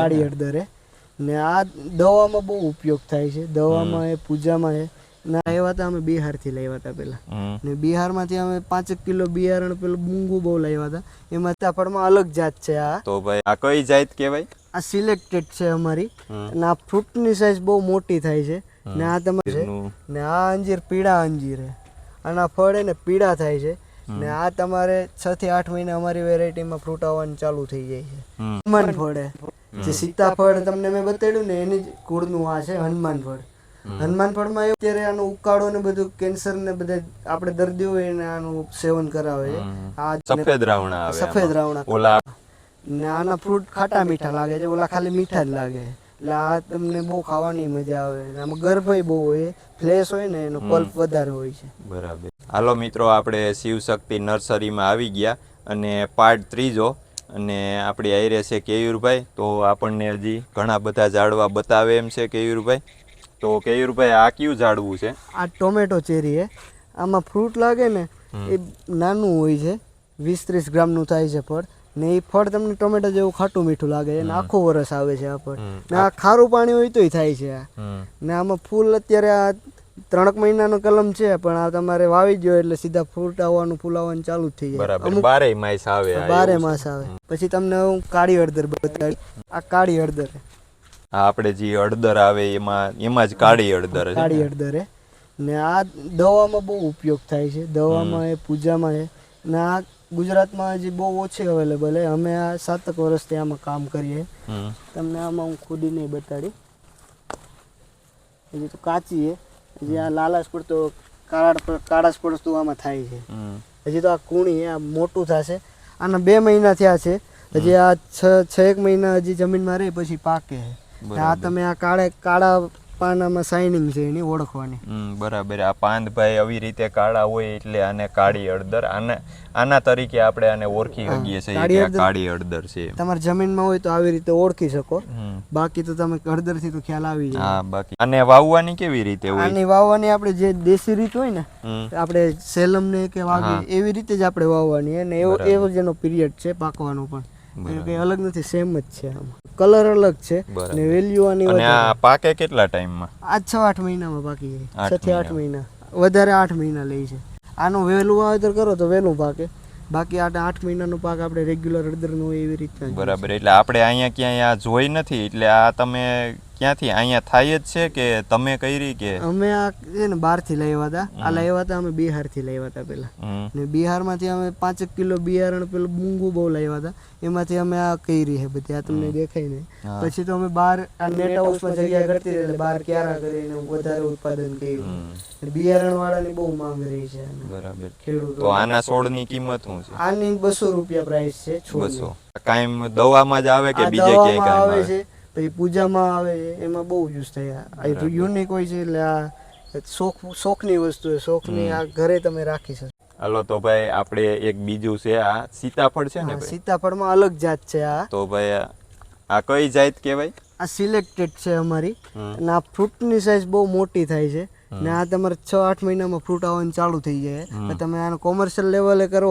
કાળી હળદરે ને આ દવામાં બહુ ઉપયોગ થાય છે. દવામાં એ પૂજામાં એ. ના આવ્યા હતા અમે બિહારથી લાવ્યા હતા પેલા. ને બિહારમાંથી અમે પાંચેક કિલો બિયારણ પેલું મૂંગું બહુ લાવ્યા હતા. એમાં સીતાફળમાં અલગ જાત છે આ. તો ભાઈ આ કઈ જાત કહેવાય? આ સિલેક્ટેડ છે અમારી. અને આ ફ્રૂટની સાઈઝ બહુ મોટી થાય છે. ને આ તમારે છે. ને આ અંજીર પીળા અંજીર છે. અને આ ફળ એને પીળા થાય છે. ને આ તમારે છ થી આઠ મહિના અમારી વેરાયટીમાં ફ્રૂટ આવવાનું ચાલુ થઈ જાય છે. મન ફળ. જે સીતાફળ તમને મેં બતાડ્યું ને એની જ કુળનું આ છે હનુમાન ફળ હનુમાન ફળમાં એવું અત્યારે આનો ઉકાળો ને બધું કેન્સર ને બધા આપણે દર્દીઓ એને આનું સેવન કરાવે. છે આ સફેદ રાવણા આવે સફેદ રાવણા. ઓલા ને આના ફ્રૂટ ખાટા મીઠા લાગે છે ઓલા ખાલી મીઠા જ લાગે. એટલે આ તમને બહુ ખાવાની મજા આવે. આમાં ગર્ભય બહુ હોય ફ્લેશ હોય ને એનો પલ્પ વધારે હોય છે. બરાબર. હાલો મિત્રો આપણે શિવશક્તિ નર્સરીમાં આવી ગયા અને પાર્ટ ત્રીજો અને આપણી આયરે છે કેયુરભાઈ તો આપણને હજી ઘણા બધા ઝાડવા બતાવે એમ છે કેયુરભાઈ. તો કેયુરભાઈ આ કયું ઝાડવું છે? આ ટોમેટો ચેરી છે આમાં ફ્રૂટ લાગે ને એ નાનું હોય છે વીસ ત્રીસ ગ્રામનું થાય છે ફળ ને એ ફળ તમને ટોમેટો જેવું ખાટું મીઠું લાગે છે આખો આખું વરસ આવે છે આ ફળ. ને આ ખારું પાણી હોય તોય થાય છે ને આમાં ફૂલ અત્યારે આ ત્રણક મહિનાનો કલમ છે પણ આ તમારે વાવી ગયો એટલે સીધા ફ્રૂટ આવવાનું ફૂલ આવવાનું ચાલુ જ થઈ જાય. બરાબર બારે માસ આવે બારે માસ આવે. પછી તમને હું કાળી હળદર બતાવી આ કાળી હળદર. આ આપણે જે હળદર આવે એમાં એમાં જ કાળી હળદર કાળી હળદર ને આ દવામાં બહુ ઉપયોગ થાય છે. દવામાં એ પૂજામાં એ ને આ ગુજરાતમાં હજી બહુ ઓછી અવેલેબલ છે અમે આ સાતક વર્ષથી આમાં કામ કરીએ તમને આમાં હું ખુદી નહીં બતાડી હજી તો કાચી છે હજી આ લાલાશ પડતો કાળા કાળાશ પડતું આમાં થાય છે. હજી તો આ કુણી આ મોટું થશે. આના બે મહિના થયા છે. હજી આ છ છ એક મહિના હજી જમીનમાં રહે પછી પાકે આ તમે આ કાળે કાળા પાનામાં શાઇનિંગ છે એની ઓળખવાની. બરાબર. આ પાંદભાઈ આવી રીતે કાળા હોય એટલે આને કાળી અડદર આને આના તરીકે આપણે આને ઓળખી શકીએ છીએ. કાળી હળદર? છે. તમારી જમીનમાં હોય તો આવી રીતે ઓળખી શકો. બાકી તો તમે હળદરથી તો ખ્યાલ આવી જાય. હા બાકી. અને વાવવાની કેવી રીતે હોય? આની વાવવાની આપણે જે દેશી રીત હોય ને. આપણે સેલમ ને કે વાવી એવી રીતે જ આપણે વાવવાની. અને એવો એવો જ એનો પીરિયડ છે પાકવાનો પણ. કઈ અલગ નથી સેમ જ છે આમાં. કલર અલગ છે અને ને વેલ્યુ આની અને આ પાકે કેટલા ટાઈમમાં? આ છ આઠ મહિનામાં બાકી જાય. છ થી આઠ મહિના. વધારે આઠ મહિના લે છે. આનું વહેલું વાવેતર કરો તો વહેલું પાકે. બાકી આઠ આઠ મહિનાનો પાક આપણે રેગ્યુલર હોય એવી રીતના બરાબર. એટલે આપણે અહીંયા ક્યાંય આ જોઈ નથી એટલે આ તમે ક્યાંથી? અહીંયા થાય જ છે કે તમે કરી કે? અમે આ છે ને બહારથી લાવ્યા હતા. આ લાવ્યા હતા અમે બિહારથી લાવ્યા હતા પેલા. ને બિહારમાંથી અમે પાંચેક કિલો બિયારણ પેલું મૂંગું બહુ લાવ્યા હતા. એમાંથી અમે આ કરી છે બધી. આ તમને દેખાય ને. પછી તો અમે બહાર આ નેટ હાઉસમાં જગ્યા કરતી એટલે બહાર ક્યારા કરીને વધારે ઉત્પાદન કર્યું. બિયારણ બિયારણ વાળાની બહુ માંગ રહી છે બરાબર. ખેડૂતો તો આના છોડની કિંમત શું છે? આની બસો રૂપિયા પ્રાઇસ છે. બસો. કાયમ દવામાં જ આવે કે બીજે ક્યાંય આવે છે. પછી પૂજામાં આવે એમાં બહુ યુઝ થાય. આ યુનિક હોય છે એટલે આ શોખ શોખની વસ્તુ છે. શોખની આ ઘરે તમે રાખી શકો. હાલો તો ભાઈ આપણે એક બીજું છે આ સીતાફળ છે ને સીતાફળમાં અલગ જાત છે આ. તો ભાઈ આ કઈ જાત કહેવાય? આ સિલેક્ટેડ છે અમારી. અને આ ફ્રૂટની સાઇઝ બહુ મોટી થાય છે. ને આ તમારે છ આઠ મહિનામાં ફ્રૂટ આવવાનું ચાલુ થઈ જાય. તમે આનો કોમર્શિયલ લેવલે કરો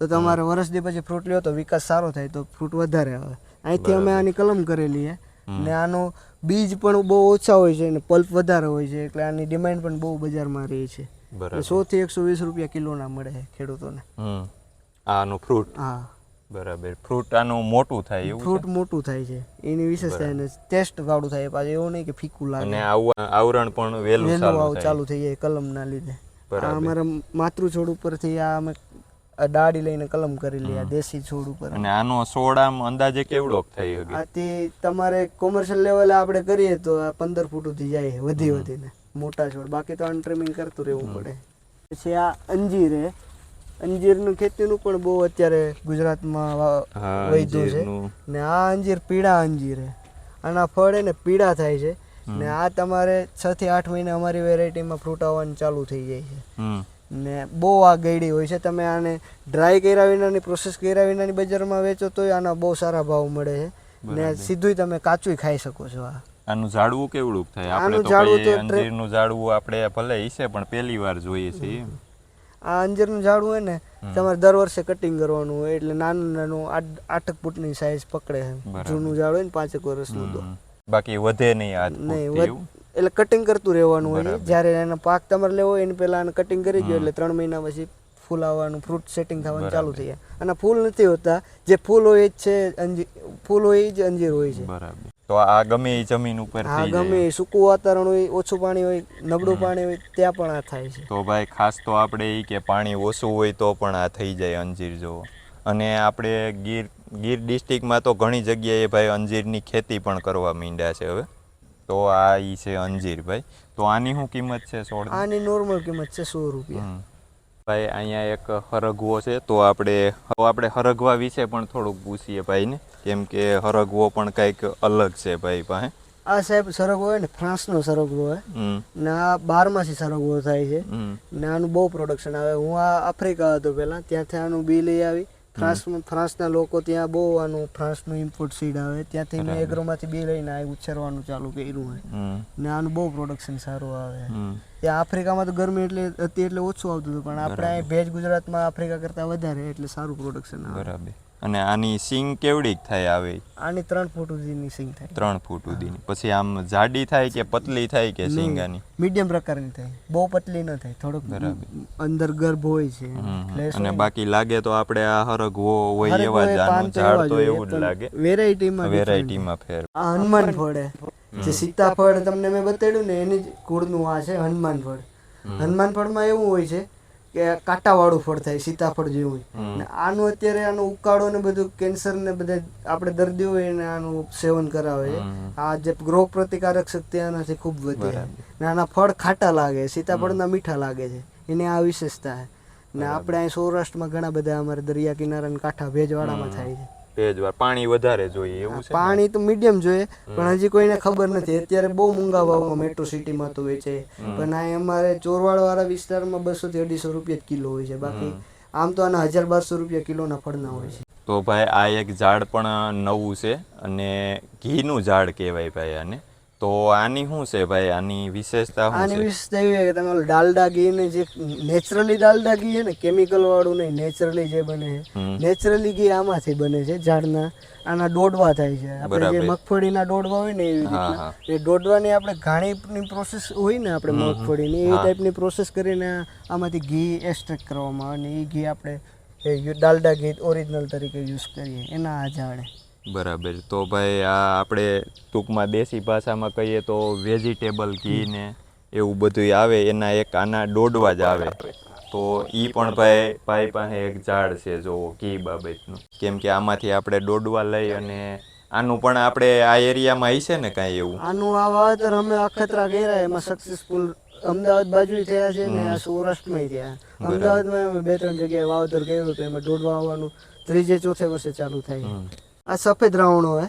તો તમારે વર્ષ દી પછી ફ્રૂટ લ્યો તો વિકાસ સારો થાય તો ફ્રૂટ વધારે આવે. અહીંથી અમે આની કલમ કરેલી છે. ને આનો બીજ પણ બહુ ઓછા હોય છે અને પલ્પ વધારે હોય છે એટલે આની ડિમાન્ડ પણ બહુ બજારમાં રહે છે. બરાબર. સો થી એકસો વીસ રૂપિયા કિલોના મળે છે ખેડૂતોને. આનું ફ્રૂટ? હા. બરાબર. ફ્રૂટ આનું મોટું થાય એવું ફ્રૂટ મોટું થાય છે. એની વિશેષતા એને ટેસ્ટ વાળું થાય. પાછું એવું નહીં કે ફીકું લાગે. અને આવરણ પણ વહેલું ચાલુ થઈ જાય કલમના લીધે. બરાબર. અમારા માતૃ છોડ ઉપરથી આ અમે ડાળી લઈને કલમ કરેલી આ દેશી છોડ ઉપર. અને આનો છોડ આમ અંદાજે કેવડો થઈ શકે આથી તમારે કોમર્શિયલ લેવલે આપણે કરીએ તો આ પંદર ફૂટ સુધી જાય વધી વધીને. મોટા છોડ. બાકી તો અનટ્રેમિંગ કરતું રહેવું પડે. પછી આ અંજીર હે. અંજીરનું ખેતીનું પણ બહુ અત્યારે ગુજરાતમાં વૈધું છે. ને આ અંજીર પીળા અંજીર હે. આના ફળ એને પીળા થાય છે. ને આ તમારે છ થી આઠ મહિના અમારી વેરાયટીમાં ફ્રૂટ આવવાનું ચાલુ થઈ જાય છે. ને બહુ આ ગયડી હોય છે. તમે આને ડ્રાય કર્યા વિનાની પ્રોસેસ કર્યા વિનાની બજારમાં વેચો તોય આના બહુ સારા ભાવ મળે છે. ને સીધું તમે કાચું ખાઈ શકો છો આ. આનું ઝાડવું કેવું થાય? આપણે તો તો અંજીરનું ઝાડવું આપણે ભલે હીસે પણ પહેલી વાર જોઈએ છીએ આ અંજીરનું ઝાડ હોય ને તમારે દર વર્ષે કટિંગ કરવાનું હોય એટલે નાનું નાનું આઠક ફૂટની સાઈઝ પકડે છે. જૂનું ઝાડ હોય ને પાંચેક વર્ષનું તો. બાકી વધે નહીં નહીં એટલે કટિંગ કરતું રહેવાનું હોય. જ્યારે એનો પાક તમારે લેવો હોય એની પહેલા આને કટિંગ કરી દો એટલે ત્રણ મહિના પછી ફૂલ આવવાનું ફ્રૂટ સેટિંગ થવાનું ચાલુ થઈ જાય. અને ફૂલ નથી હોતા જે ફૂલ હોય જ છે અંજીર ફૂલ હોય જ અંજીર હોય છે. બરાબર. તો આ ગમે એ જમીન ઉપર હા ગમે એ સૂકું વાતાવરણ હોય ઓછું પાણી હોય નબળું પાણી હોય ત્યાં પણ આ થાય છે. તો ભાઈ ખાસ તો આપણે એ કે પાણી ઓછું હોય તો પણ આ થઈ જાય અંજીર જોવો અને આપણે ગીર ગીર ડિસ્ટ્રિક્ટમાં તો ઘણી જગ્યાએ ભાઈ અંજીરની ખેતી પણ કરવા માંડ્યા છે હવે. તો આ ઈ છે અંજીર ભાઈ. તો આની શું કિંમત છે સોળ આની નોર્મલ કિંમત છે સો રૂપિયા. ભાઈ અહીંયા એક હરગવો છે તો આપણે હવે આપણે હરગવા વિશે પણ થોડુંક પૂછીએ ભાઈને. કેમ કે હરગવો પણ કંઈક અલગ છે ભાઈ પાસે. આ સાહેબ સરગવો હોય ને ફ્રાન્સનો સરગવો હોય. ને આ બારમાસી સરગવો થાય છે. ને આનું બહુ પ્રોડક્શન આવે. હું આ આફ્રિકા હતો પહેલાં ત્યાંથી આનું બી લઈ આવી. ફ્રાન્સમાં ફ્રાન્સના લોકો ત્યાં બહુ આનું ફ્રાન્સનું ઇમ્પોર્ટ સીડ આવે. ત્યાંથી મેં એગ્રોમાંથી બે લઈને આ ઉછેરવાનું ચાલુ કર્યું હોય. ને આનું બહુ પ્રોડક્શન સારું આવે. ત્યાં આફ્રિકામાં તો ગરમી એટલે હતી એટલે ઓછું આવતું હતું પણ આપણે અહીં ભેજ ગુજરાતમાં આફ્રિકા કરતાં વધારે એટલે સારું પ્રોડક્શન આવે. બરાબર. અને આની સિંગ કેવડી થાય આવે? આની ત્રણ ફૂટ સુધીની સિંગ થાય. ત્રણ ફૂટ સુધીની પછી આમ જાડી થાય કે પતલી થાય કે સિંગ આની મીડિયમ પ્રકારની થાય. બહુ પતલી ન થાય. થોડુંક અંદર ગર્ભ હોય છે. અને બાકી લાગે તો આપણે આ હરગવો હોય એવા જ આનું ઝાડ તો એવું જ લાગે. વેરાયટીમાં વેરાયટીમાં ફેર. આ હનુમાન ફળ જે સીતાફળ તમને મેં બતાડ્યું ને એની જ કુળનું આ છે હનુમાન ફળ. હનુમાન ફળમાં એવું હોય છે કે કાંટાવાળું ફળ થાય સીતાફળ જેવું આનું અત્યારે આનો ઉકાળો ને બધું કેન્સર ને બધા આપણે દર્દીઓ એને આનું સેવન કરાવે. છે આ જે રોગ પ્રતિકારક શક્તિ આનાથી ખૂબ વધી. ને આના ફળ ખાટા લાગે સીતાફળના મીઠા લાગે છે. એની આ વિશેષતા છે. ને આપણે અહીં સૌરાષ્ટ્રમાં ઘણા બધા અમારે દરિયા કિનારા ને કાંઠા ભેજવાળામાં થાય છે. ભેજવાર પાણી વધારે જોઈએ એવું છે? પાણી તો મીડિયમ જોઈએ પણ હજી કોઈને ખબર નથી. અત્યારે બહુ મોંઘા ભાવમાં મેટ્રો સિટીમાં તો વેચે પણ આ અમારે ચોરવાડ વાળા વિસ્તારમાં બસો થી અઢીસો રૂપિયા કિલો હોય છે. બાકી આમ તો આના હજાર બારસો રૂપિયા કિલોના ફળના હોય છે. તો ભાઈ આ એક ઝાડ પણ નવું છે અને ઘીનું ઝાડ કહેવાય ભાઈ આને. તો આની શું છે ભાઈ? આની વિશેષતા શું આની વિશેષતા એવી કે તમે ડાલડા ઘી ને જે નેચરલી ડાલડા ઘી છે ને કેમિકલ વાળું નહીં નેચરલી જે બને છે. નેચરલી ઘી આમાંથી બને છે ઝાડના આના દોડવા થાય છે. આપણે જે મગફળીના દોડવા હોય ને એવી રીતના એ દોડવાની આપણે ઘાણીની પ્રોસેસ હોય ને આપણે મગફળીની એ ટાઈપની પ્રોસેસ કરીને આમાંથી ઘી એક્સ્ટ્રેક્ટ કરવામાં આવે ને એ ઘી આપણે ડાલડા ઘી ઓરિજિનલ તરીકે યુઝ કરીએ એના આ ઝાડે બરાબર. તો ભાઈ આ આપણે ટૂંકમાં દેશી ભાષામાં કહીએ તો વેજીટેબલ ઘી ને એવું બધું આવે એના એક આના દોડવા જ આવે. તો એ પણ ભાઈ ભાઈ પાસે એક ઝાડ છે જો ઘી બાબતનું. કેમ કે આમાંથી આપણે દોડવા લઈ અને આનું પણ આપણે આ એરિયામાં હશે ને કાંઈ એવું? આનું આ વાવેતર અમે અખતરા કર્યા એમાં સક્સેસફુલ અમદાવાદ બાજુ થયા છે ને સૌરાષ્ટ્રમાં થયા. અમદાવાદમાં બે ત્રણ જગ્યાએ વાવેતર કર્યું તો એમાં દોડવા આવવાનું ત્રીજે ચોથે વર્ષે ચાલુ થાય. આ સફેદ રાવણો હે.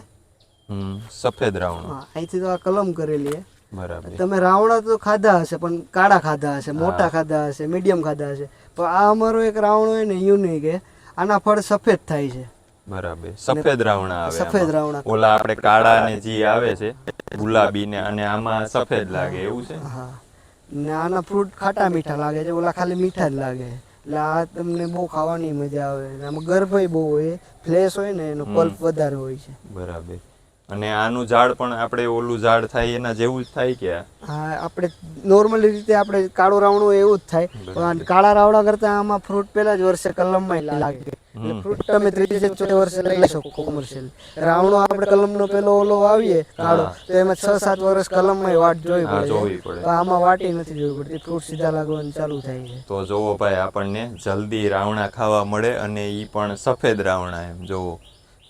હમ સફેદ રાવણ. અહીંથી તો આ કલમ કરેલી હે. બરાબર. તમે રાવણા તો ખાધા હશે પણ કાળા ખાધા હશે મોટા ખાધા હશે મીડિયમ ખાધા હશે. પણ આ અમારો એક રાવણો હોય ને યુનિક હે. આના ફળ સફેદ થાય છે. બરાબર. સફેદ રાવણા આવે સફેદ. રાવણા. ઓલા આપણે કાળા ને જે આવે છે ગુલાબી ને અને આમાં સફેદ લાગે એવું છે? હા. ને આના ફ્રૂટ ખાટા મીઠા લાગે છે ઓલા ખાલી મીઠા જ લાગે એટલે આ તમને બહુ ખાવાની મજા આવે. ને આમાં ગર્ભય બહુ હોય ફ્લેશ હોય ને એનો પલ્પ વધારે હોય છે. બરાબર. અને આનું ઝાડ પણ આપણે ઓલું ઝાડ થાય એના જેવું જ થાય કે? હા આપણે નોર્મલી રીતે આપણે કાળો રાવણો એવું જ થાય. પણ કાળા રાવણા કરતા આમાં ફ્રૂટ પહેલા જ વર્ષે કલમમાં લાગે. ફ્રૂટ તમે ત્રીજે ચોથે વર્ષે લઈ શકો કોમર્શિયલ રાવણો આપણે કલમનો પેલો ઓલો આવીએ કાળો તો એમાં છ સાત વર્ષ કલમમાં વાટ જોવી પડે. પડે. આમાં વાટી નથી જોવી પડતી ફ્રૂટ સીધા લાગવાનું ચાલુ થાય છે. તો જોવો ભાઈ આપણને જલ્દી રાવણા ખાવા મળે અને ઈ પણ સફેદ રાવણા એમ જોવો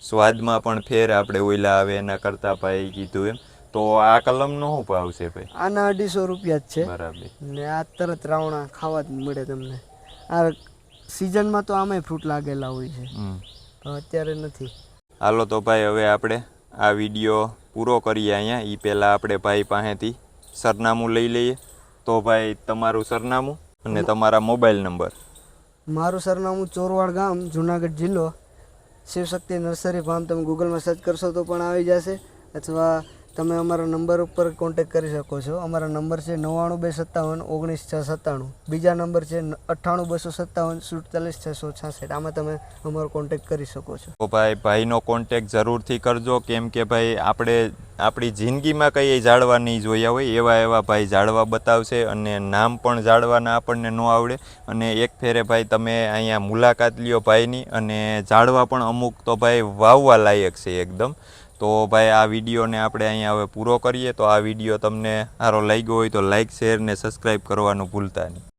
સ્વાદમાં પણ ફેર આપણે ઓઈલા આવે એના કરતા ભાઈ કીધું એમ. તો આ કલમનો શું ભાવ છે ભાઈ? આના અઢીસો રૂપિયા જ છે. બરાબર. ને આ તરત રાવણા ખાવા જ મળે તમને. આ સિઝનમાં તો આમાંય ફ્રૂટ લાગેલા હોય છે. અત્યારે નથી. હાલો તો ભાઈ હવે આપણે આ વીડિયો પૂરો કરીએ અહીંયા. એ પહેલાં આપણે ભાઈ પાસેથી સરનામું લઈ લઈએ. તો ભાઈ તમારું સરનામું અને તમારા મોબાઈલ નંબર. મારું સરનામું ચોરવાડ ગામ જુનાગઢ જિલ્લો. શિવશક્તિ નર્સરી ફાર્મ તમે ગૂગલમાં સર્ચ કરશો તો પણ આવી જશે. અથવા તમે અમારા નંબર ઉપર કોન્ટેક કરી શકો છો. અમારા નંબર છે નવ્વાણું બે સત્તાવન ઓગણીસ છ સત્તાણું. બીજા નંબર છે અઠ્ઠાણું બસો સત્તાવન સુડતાલીસ છસો છાસઠ. આમાં તમે અમારો કોન્ટેક કરી શકો છો. તો ભાઈ, ભાઈનો કોન્ટેક જરૂરથી કરજો. કેમ કે ભાઈ, આપણે આપણી જિંદગીમાં કંઈ જાળવા નહીં જોયા હોય, એવા એવા ભાઈ જાળવા બતાવશે અને નામ પણ જાળવાના આપણને ન આવડે. અને એક ફેરે ભાઈ, તમે અહીંયા મુલાકાત લ્યો ભાઈની અને જાળવા પણ અમુક તો ભાઈ વાવવા લાયક છે એકદમ. તો ભાઈ આ વિડીયોને આપણે અહીંયા હવે પૂરો કરીએ. તો આ વીડિયો તમને સારો લાગ્યો હોય તો લાઇક શેર ને સબસ્ક્રાઈબ કરવાનું ભૂલતા નહીં.